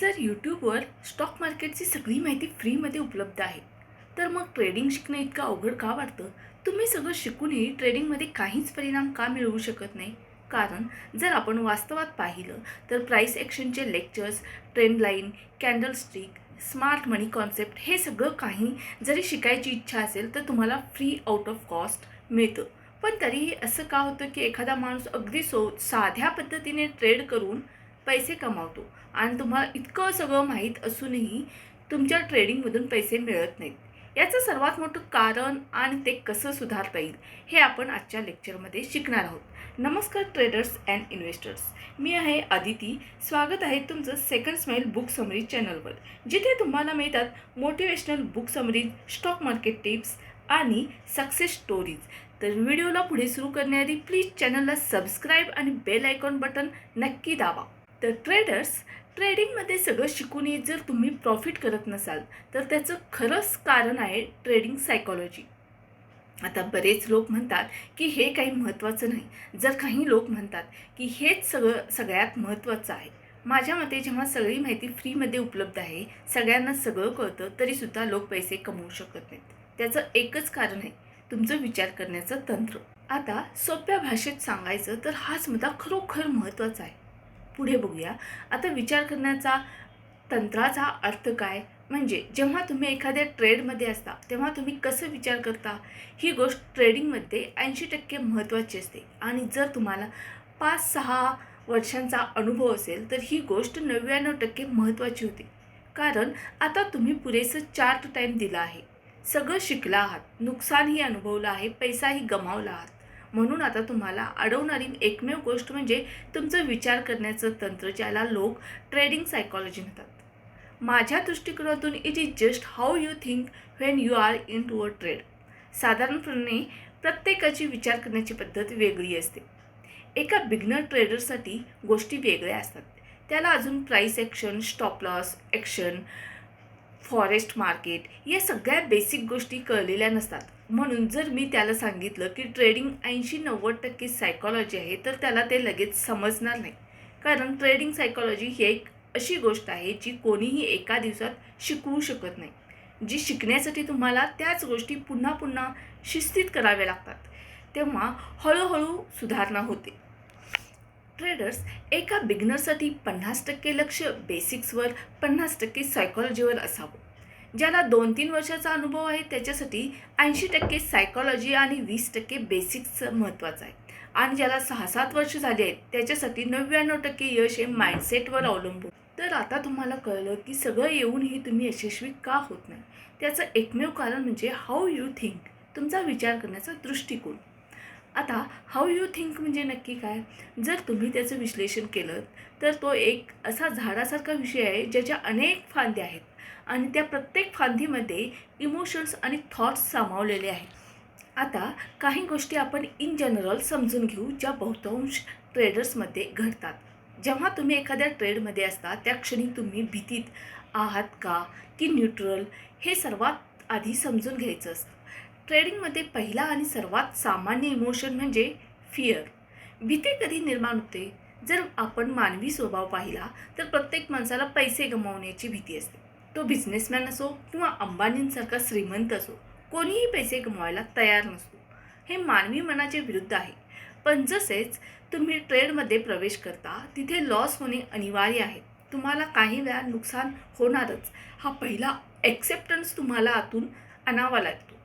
जर यूट्यूबवर स्टॉक मार्केटची सगळी माहिती फ्रीमध्ये उपलब्ध आहे तर मग ट्रेडिंग शिकणं इतकं अवघड का वाटतं? तुम्ही सगळं शिकूनही ट्रेडिंगमध्ये काहीच परिणाम का मिळवू शकत नाही? कारण जर आपण वास्तवात पाहिलं तर price ॲक्शनचे lectures trend line candlestick smart money concept हे सगळं काही जरी शिकायची इच्छा असेल तर तुम्हाला फ्री आउट ऑफ कॉस्ट मिळतं. पण तरीही असं का होतं की एखादा माणूस अगदी सो साध्या पद्धतीने ट्रेड करून पैसे कमावतो. आणि तुम्हाला इतकं सगळं माहीत असूनही तुमच्या ट्रेडिंगमधून पैसे मिळत नाहीत. याचं सर्वात मोठं कारण आणि ते कसं सुधारता येईल हे आपण आजच्या लेक्चरमध्ये शिकणार आहोत. नमस्कार ट्रेडर्स अँड इन्व्हेस्टर्स मी आहे आदिती. स्वागत आहे तुमचं सेकंड स्माईल बुक समरी चॅनलवर जिथे तुम्हाला मिळतात motivational book summaries stock market tips आणि सक्सेस स्टोरीज तर व्हिडिओला पुढे सुरू करण्याआधी प्लीज चॅनलला सबस्क्राईब आणि बेल आयकॉन बटन नक्की दाबा. तर ट्रेडर्स ट्रेडिंगमध्ये सगळं शिकूनही जर तुम्ही प्रॉफिट करत नसाल तर त्याचं खरंच कारण आहे ट्रेडिंग सायकॉलॉजी आता बरेच लोक म्हणतात की हे काही महत्त्वाचं नाही. जर काही लोक म्हणतात की हेच सगळं सगळ्यात महत्त्वाचं आहे. माझ्या मते जेव्हा सगळी माहिती फ्रीमध्ये उपलब्ध आहे सगळ्यांना सगळं कळतं तरीसुद्धा लोक पैसे कमवू शकत नाहीत. त्याचं एकच कारण आहे तुमचं विचार करण्याचं तंत्र. आता सोप्या भाषेत सांगायचं तर हाच मुद्दा खरोखर महत्त्वाचा आहे. पुढे बघूया. आता विचार करण्याचा तंत्राचा अर्थ काय? म्हणजे जेव्हा तुम्ही एखाद्या ट्रेडमध्ये असता तेव्हा तुम्ही कसं विचार करता? ही गोष्ट ट्रेडिंगमध्ये ऐंशी टक्के महत्त्वाची असते. आणि जर तुम्हाला पाच सहा वर्षांचा अनुभव असेल तर ही गोष्ट नव्याण्णव टक्के महत्त्वाची होती. कारण आता तुम्ही पुरेसं चार्ट टाईम दिला आहे. सगळं शिकला आहात. नुकसानही अनुभवलं आहे. पैसाही गमावला आहात. म्हणून आता तुम्हाला अडवणारी एकमेव गोष्ट म्हणजे तुमचं विचार करण्याचं तंत्र ज्याला लोक ट्रेडिंग सायकॉलॉजी म्हणतात. माझ्या दृष्टिकोनातून it is just how you think when you are into a trade साधारणपणे प्रत्येकाची विचार करण्याची पद्धत वेगळी असते. एका बिगनर ट्रेडरसाठी गोष्टी वेगळ्या असतात. त्याला अजून price action stop loss action forest market या सगळ्या बेसिक गोष्टी कळलेल्या नसतात. म्हणून जर मी त्याला सांगितलं की ट्रेडिंग ऐंशी नव्वद टक्के सायकॉलॉजी आहे तर त्याला ते लगेच समजणार नाही. कारण ट्रेडिंग सायकॉलॉजी ही एक अशी गोष्ट आहे जी कोणीही एका दिवसात शिकवू शकत नाही. जी शिकण्यासाठी तुम्हाला त्याच गोष्टी पुन्हा पुन्हा शिस्तीत कराव्या लागतात. तेव्हा हळूहळू सुधारणा होते. ट्रेडर्स एका बिगनरसाठी पन्नास टक्के लक्ष बेसिक्सवर पन्नास टक्के सायकॉलॉजीवर असावं. ज्याला दोन तीन वर्षाचा अनुभव आहे त्याच्यासाठी ऐंशी टक्के सायकॉलॉजी आणि वीस टक्के बेसिक्सचं महत्त्वाचं आहे. आणि ज्याला सहा सात वर्ष झाली आहेत त्याच्यासाठी नव्याण्णव टक्के यश हे माइंडसेटवर अवलंबून. तर आता तुम्हाला कळलं की सगळं येऊनही तुम्ही यशस्वी का होत नाही? त्याचं एकमेव कारण म्हणजे हाऊ यू थिंक तुमचा विचार करण्याचा दृष्टिकोन. आता हाऊ यू थिंक म्हणजे नक्की काय? जर तुम्ही त्याचं विश्लेषण केलं तर तो एक असा झाडासारखा विषय आहे ज्याच्या अनेक फांद्या आहेत. आणि त्या प्रत्येक फांदीमध्ये इमोशन्स आणि थॉट्स सामावलेले आहेत. आता काही गोष्टी आपण इन जनरल समजून घेऊ ज्या बहुतांश ट्रेडर्समध्ये घडतात. जेव्हा तुम्ही एखाद्या ट्रेडमध्ये असता त्या क्षणी तुम्ही भीतीत आहात का? की न्यूट्रल हे सर्वात आधी समजून घ्यायचं असतं. ट्रेडिंगमध्ये पहिला आणि सर्वात सामान्य इमोशन म्हणजे फिअर. भीती कधी निर्माण होते? जर आपण मानवी स्वभाव पाहिला तर प्रत्येक माणसाला पैसे गमावण्याची भीती असते. तो बिझनेसमॅन असो किंवा अंबानींसारखा श्रीमंत असो कोणीही पैसे गमवायला तयार नसतो. हे मानवी मनाचे विरुद्ध आहे. पण जसेच तुम्ही ट्रेडमध्ये प्रवेश करता तिथे लॉस होणे अनिवार्य आहे. तुम्हाला काही वेळा नुकसान होणारच. हा पहिला ॲक्सेप्टन्स तुम्हाला आतून आणावा लागतो.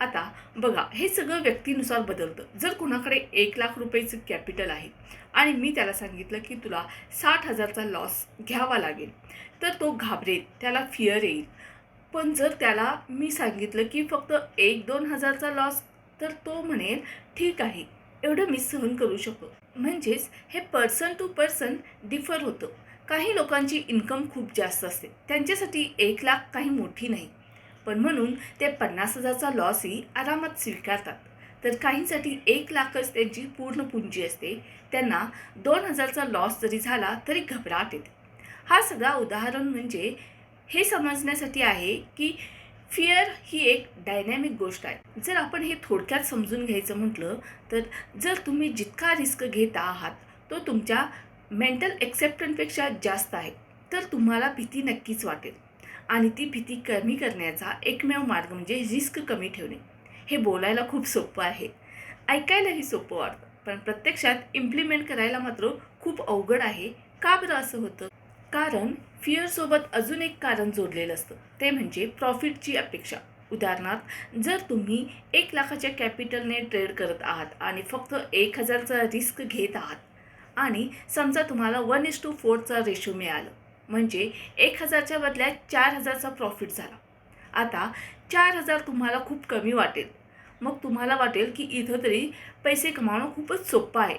आता बघा हे सगळं व्यक्तीनुसार बदलतं. जर कुणाकडे एक लाख रुपयेचं कॅपिटल आहे आणि मी त्याला सांगितलं की तुला साठ हजारचा लॉस घ्यावा लागेल तर तो घाबरेल त्याला फिअर येईल. पण जर त्याला मी सांगितलं की फक्त एक दोन हजारचा लॉस तर तो म्हणेल ठीक आहे. एवढं मी सहन करू शकतो. म्हणजेच हे पर्सन टू पर्सन डिफर होतं. काही लोकांची इन्कम खूप जास्त असते. त्यांच्यासाठी एक लाख काही मोठी नाही. पण म्हणून ते पन्नास हजारचा लॉसही आरामात स्वीकारतात. तर काहींसाठी एक लाखच त्यांची पूर्ण पुंजी असते त्यांना दोन हजारचा लॉस जरी झाला तरी घबराट येते. हा सगळा उदाहरण म्हणजे हे समजण्यासाठी आहे की फिअर ही एक डायनॅमिक गोष्ट आहे. जर आपण हे थोडक्यात समजून घ्यायचं म्हटलं तर जर तुम्ही जितका रिस्क घेत आहात तो तुमच्या मेंटल एक्सेप्टन्सपेक्षा जास्त आहे. तर तुम्हाला भीती नक्कीच वाटेल. आणि ती भीती कमी करण्याचा एकमेव मार्ग म्हणजे रिस्क कमी ठेवणे. हे बोलायला खूप सोपं आहे. ऐकायलाही सोपं वाटतं पण प्रत्यक्षात इम्प्लिमेंट करायला मात्र खूप अवघड आहे. का बरं असं होतं? कारण फिअरसोबत अजून एक कारण जोडलेलं असतं ते म्हणजे प्रॉफिटची अपेक्षा. उदाहरणार्थ जर तुम्ही एक लाखाच्या कॅपिटलने ट्रेड करत आहात आणि फक्त एक हजारचा रिस्क घेत आहात आणि समजा तुम्हाला वन इज टू फोरचा रेशो मिळालं म्हणजे एक हजारच्या बदल्यात चार हजारचा प्रॉफिट झाला. आता चार हजार तुम्हाला खूप कमी वाटेल. मग तुम्हाला वाटेल की इथं तरी पैसे कमावणं खूपच सोपं आहे.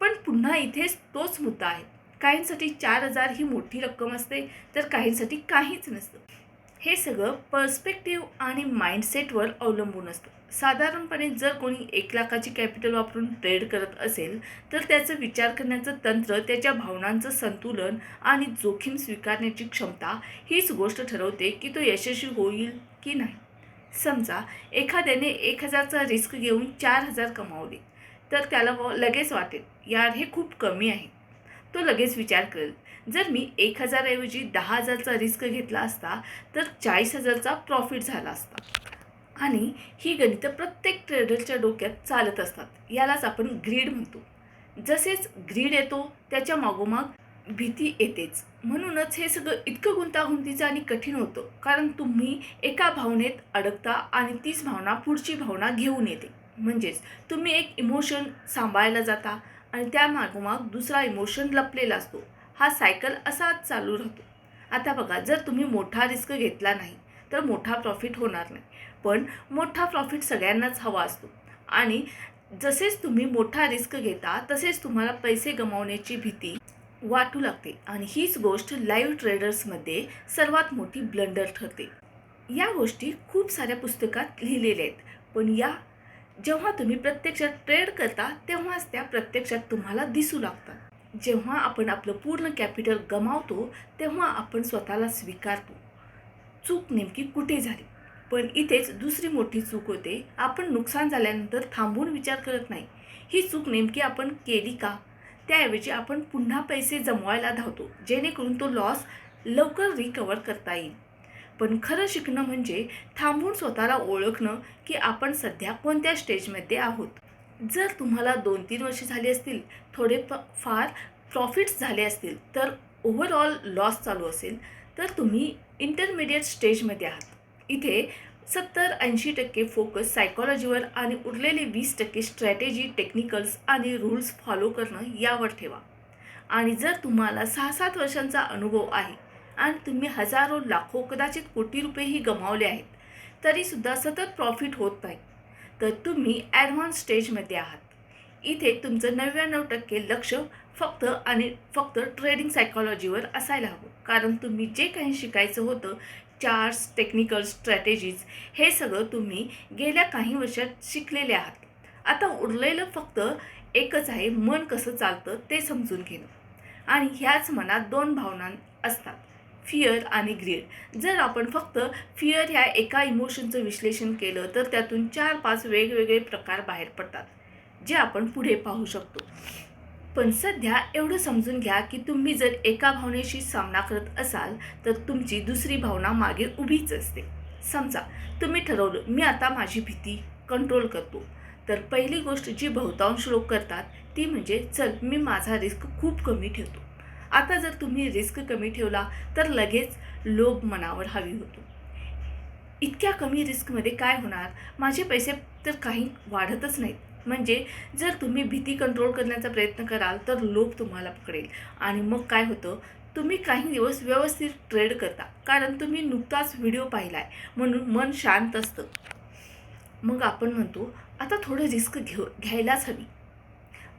पण पुन्हा इथेच तोच मुद्दा आहे. काहींसाठी चार हजार ही मोठी रक्कम असते तर काहींसाठी काहीच नसतं. हे सगळं पर्स्पेक्टिव्ह आणि माइंडसेटवर अवलंबून असतं. साधारणपणे जर कोणी एक लाखाची कॅपिटल वापरून ट्रेड करत असेल तर त्याचं विचार करण्याचं तंत्र त्याच्या भावनांचं संतुलन आणि जोखीम स्वीकारण्याची क्षमता हीच गोष्ट ठरवते की तो यशस्वी होईल की नाही. समजा एखाद्याने एक हजारचा रिस्क घेऊन चार हजार कमावले तर त्याला व- लगेच वाटेल यार हे खूप कमी आहे. तो लगेच विचार करेल जर मी एक हजारऐवजी दहा हजारचा रिस्क घेतला असता तर चाळीस हजारचा प्रॉफिट झाला असता. आणि ही गणितं प्रत्येक ट्रेडरच्या डोक्यात चालत असतात. यालाच आपण ग्रीड म्हणतो. जसेच ग्रीड येतो त्याच्या मागोमाग भीती येतेच. म्हणूनच हे सगळं इतकं गुंतागुंतीचं आणि कठीण होतं. कारण तुम्ही एका भावनेत अडकता आणि तीच भावना पुढची भावना घेऊन येते. म्हणजेच तुम्ही एक इमोशन सांभाळायला जाता आणि त्या मागोमाग दुसरा इमोशन लपलेला असतो. हा सायकल असाच चालू राहतो. आता बघा जर तुम्ही मोठा रिस्क घेतला नाही तर मोठा प्रॉफिट होणार नाही. पण मोठा प्रॉफिट सगळ्यांनाच हवा असतो. आणि जसेच तुम्ही मोठा रिस्क घेता तसेच तुम्हाला पैसे गमावण्याची भीती वाटू लागते. आणि हीच गोष्ट लाईव्ह ट्रेडर्समध्ये सर्वात मोठी ब्लंडर ठरते. या गोष्टी खूप साऱ्या पुस्तकात लिहिलेल्या आहेत. पण या जेव्हा तुम्ही प्रत्यक्षात ट्रेड करता तेव्हाच त्या प्रत्यक्षात तुम्हाला दिसू लागतात. जेव्हा आपण आपलं पूर्ण कॅपिटल गमावतो तेव्हा आपण स्वतःला स्वीकारतो. चूक नेमकी कुठे झाली? पण इथेच दुसरी मोठी चूक होते. आपण नुकसान झाल्यानंतर थांबून विचार करत नाही. ही चूक नेमकी आपण केली का? त्याऐवजी आपण पुन्हा पैसे जमवायला धावतो जेणेकरून तो लॉस लवकर रिकवर करता येईल. पण खरं शिकणं म्हणजे थांबून स्वतःला ओळखणं की आपण सध्या कोणत्या स्टेजमध्ये आहोत. जर तुम्हाला दोन तीन वर्षे झाली असतील थोडे फार प्रॉफिट्स झाले असतील तर ओव्हरऑल लॉस चालू असेल तर तुम्ही इंटरमिडिएट स्टेजमध्ये आहात. इथे सत्तर ऐंशी टक्के फोकस सायकॉलॉजीवर आणि उरलेले वीस टक्के स्ट्रॅटेजी टेक्निकल्स आणि रूल्स फॉलो करणं यावर ठेवा. आणि जर तुम्हाला सहा सात वर्षांचा अनुभव आहे आणि तुम्ही हजारो लाखो कदाचित कोटी रुपयेही गमावले आहेत तरीसुद्धा सतत प्रॉफिट होत नाही. तर तुम्ही ॲडव्हान्स स्टेजमध्ये आहात. इथे तुमचं नव्याण्णव टक्के लक्ष फक्त आणि फक्त ट्रेडिंग सायकॉलॉजीवर असायला हवं. कारण तुम्ही जे काही शिकायचं होतं चार्ट्स टेक्निकल स्ट्रॅटेजीज हे सगळं तुम्ही गेल्या काही वर्षात शिकलेले आहात. आता उरलेलं फक्त एकच आहे मन कसं चालतं ते समजून घेणं. आणि ह्याच मनात दोन भावना असतात. फिअर आणि ग्रीड जर आपण फक्त फिअर ह्या एका इमोशनचं विश्लेषण केलं तर त्यातून चार पाच वेगवेगळे प्रकार बाहेर पडतात जे आपण पुढे पाहू शकतो. पण सध्या एवढं समजून घ्या की तुम्ही जर एका भावनेशी सामना करत असाल तर तुमची दुसरी भावना मागे उभीच असते. समजा तुम्ही ठरवलं मी आता माझी भीती कंट्रोल करतो. तर पहिली गोष्ट जी बहुतांश लोक करतात ती म्हणजे चल मी माझा रिस्क खूप कमी ठेवतो. आता जर तुम्ही रिस्क कमी ठेवला तर लगेच लोभ मनावर हवी होतो. इतक्या कमी रिस्कमध्ये काय होणार? माझे पैसे तर काही वाढतच नाहीत. म्हणजे जर तुम्ही भीती कंट्रोल करण्याचा प्रयत्न कराल तर लोभ तुम्हाला पकडेल. आणि मग काय होतं? तुम्ही काही दिवस व्यवस्थित ट्रेड करता. कारण तुम्ही नुकताच व्हिडिओ पाहिला आहे म्हणून मन शांत असतं. मग आपण म्हणतो आता थोडं रिस्क घेऊ घ्यायलाच हवी.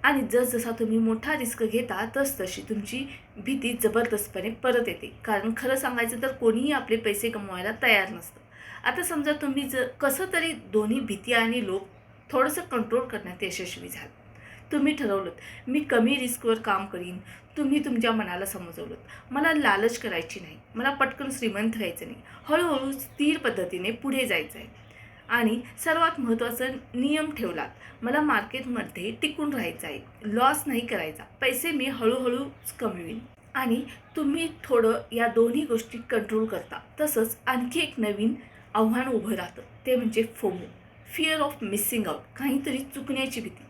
आणि जसजसा तुम्ही मोठा रिस्क घेता तसतशी तुमची भीती जबरदस्तपणे परत येते. कारण खरं सांगायचं तर कोणीही आपले पैसे कमवायला तयार नसतं. आता समजा तुम्ही ज कसं तरी दोन्ही भीती आणि लोक थोडंसं कंट्रोल करण्यात यशस्वी झाल. तुम्ही ठरवलं मी कमी रिस्कवर काम करीन. तुम्ही तुमच्या मनाला समजवलं मला लालच करायची नाही. मला पटकन श्रीमंत व्हायचं नाही. हळूहळू स्थिर पद्धतीने पुढे जायचं आहे आणि सर्वात महत्त्वाचं नियम ठेवलात. मला मार्केटमध्ये टिकून राहायचं आहे. लॉस नाही करायचा. पैसे मी हळूहळूच कमवीन. आणि तुम्ही थोडं या दोन्ही गोष्टी कंट्रोल करता. तसंच आणखी एक नवीन आव्हान उभं राहतं. ते म्हणजे FOMO. Fear of missing out काहीतरी चुकण्याची भीती.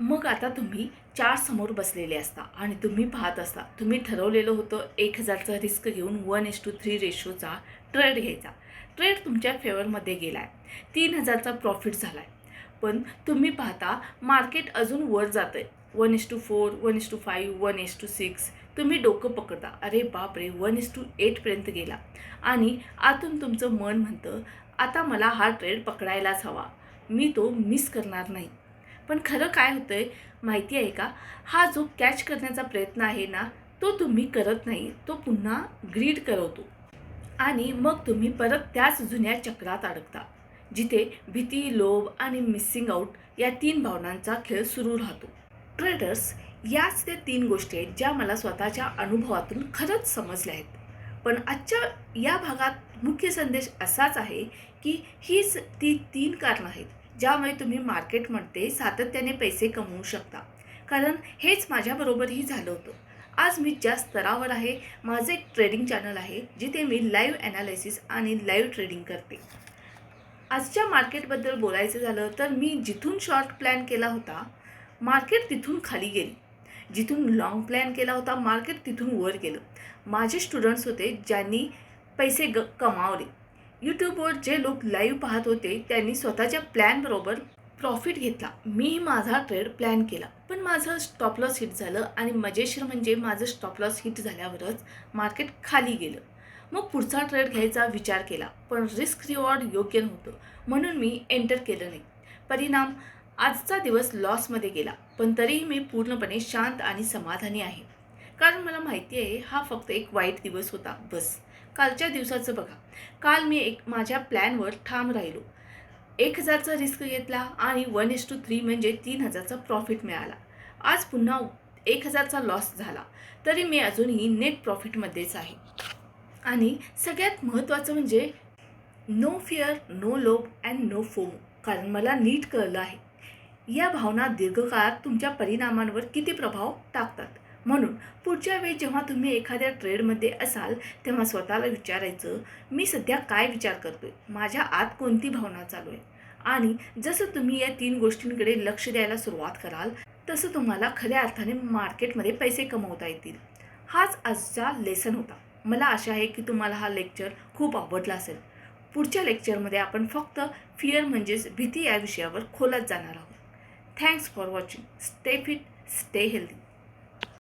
मग आता तुम्ही चार समोर बसलेले असता आणि तुम्ही पाहत असता. तुम्ही ठरवलेलं होतं एक हजारचा रिस्क घेऊन वन एस टू थ्री रेशोचा ट्रेड घ्यायचा. ट्रेड तुमच्या फेवरमध्ये गेला आहे तीन हजारचा प्रॉफिट झाला आहे पण तुम्ही पाहता मार्केट अजून वर जातं आहे one is to four one is to five one is to six तुम्ही डोकं पकडता. अरे बापरे वन एस टू एटपर्यंत गेला. आणि आतून तुमचं मन म्हणतं आता मला हा ट्रेड पकडायलाच हवा. मी तो मिस करणार नाही. पण खरं काय होतं आहे माहिती आहे का? हा जो कॅच करण्याचा प्रयत्न आहे ना तो तुम्ही करत नाही. तो पुन्हा ग्रीड करवतो. आणि मग तुम्ही परत त्याच जुन्या चक्रात अडकता जिथे भीती लोभ आणि मिसिंग आऊट या तीन भावनांचा खेळ सुरू राहतो. ट्रेडर्स याच त्या तीन गोष्टी आहेत ज्या मला स्वतःच्या अनुभवातून खरंच समजल्या आहेत. पण आजच्या या भागात मुख्य संदेश असाच आहे की हीच ती तीन कारणं आहेत ज्यामुळे तुम्ही मार्केटमध्ये सातत्याने पैसे कमवू शकता. कारण हेच माझ्याबरोबरही झालं होतं. आज मी ज्या स्तरावर आहे माझं एक ट्रेडिंग चॅनल आहे जिथे मी लाईव्ह ॲनालिसिस आणि लाईव्ह ट्रेडिंग करते. आजच्या मार्केटबद्दल बोलायचं झालं तर मी जिथून शॉर्ट प्लॅन केला होता मार्केट तिथून खाली गेली. जिथून लाँग प्लॅन केला होता मार्केट तिथून वर गेलं. माझे स्टुडंट्स होते ज्यांनी पैसे ग कमावले. यूट्यूबवर जे लोक लाईव्ह पाहत होते त्यांनी स्वतःच्या प्लॅनबरोबर प्रॉफिट घेतला. मी माझा ट्रेड प्लॅन केला. पण माझं स्टॉप लॉस हिट झालं आणि मजेशीर म्हणजे माझं स्टॉप लॉस हिट झाल्यावरच मार्केट खाली गेलं. मग पुढचा ट्रेड घ्यायचा विचार केला. पण रिस्क रिवॉर्ड योग्य नव्हतं. म्हणून मी एंटर केलं नाही. परिणाम आजचा दिवस लॉसमध्ये गेला. पण तरीही मी पूर्णपणे शांत आणि समाधानी आहे. कारण मला माहिती आहे हा फक्त एक वाईट दिवस होता. बस. कालच्या दिवसाचं बघा. काल मी एक माझ्या प्लॅनवर ठाम राहिलो. एक हजारचा रिस्क घेतला आणि वन एस टू थ्री म्हणजे तीन हजारचा प्रॉफिट मिळाला. आज पुन्हा एक हजारचा लॉस झाला. तरी मी अजूनही नेट प्रॉफिटमध्येच आहे. आणि सगळ्यात महत्त्वाचं म्हणजे नो फिअर नो लोभ अँड नो फोम. कारण मला नीट कळलं आहे. या भावना दीर्घकाळात तुमच्या परिणामांवर किती प्रभाव टाकतात? म्हणून पुढच्या वेळी जेव्हा तुम्ही एखाद्या ट्रेडमध्ये असाल तेव्हा स्वतःला विचारायचं मी सध्या काय विचार करतोय? माझ्या आत कोणती भावना चालू आहे? आणि जसं तुम्ही या तीन गोष्टींकडे लक्ष द्यायला सुरुवात कराल तसं तुम्हाला खऱ्या अर्थाने मार्केटमध्ये पैसे कमवता येतील. हाच आजचा लेसन होता. मला आशा आहे की तुम्हाला हा लेक्चर खूप आवडला असेल. पुढच्या लेक्चरमध्ये आपण फक्त फिअर म्हणजेच भीती या विषयावर खोलात जाणार आहोत. Thanks for watching stay fit stay healthy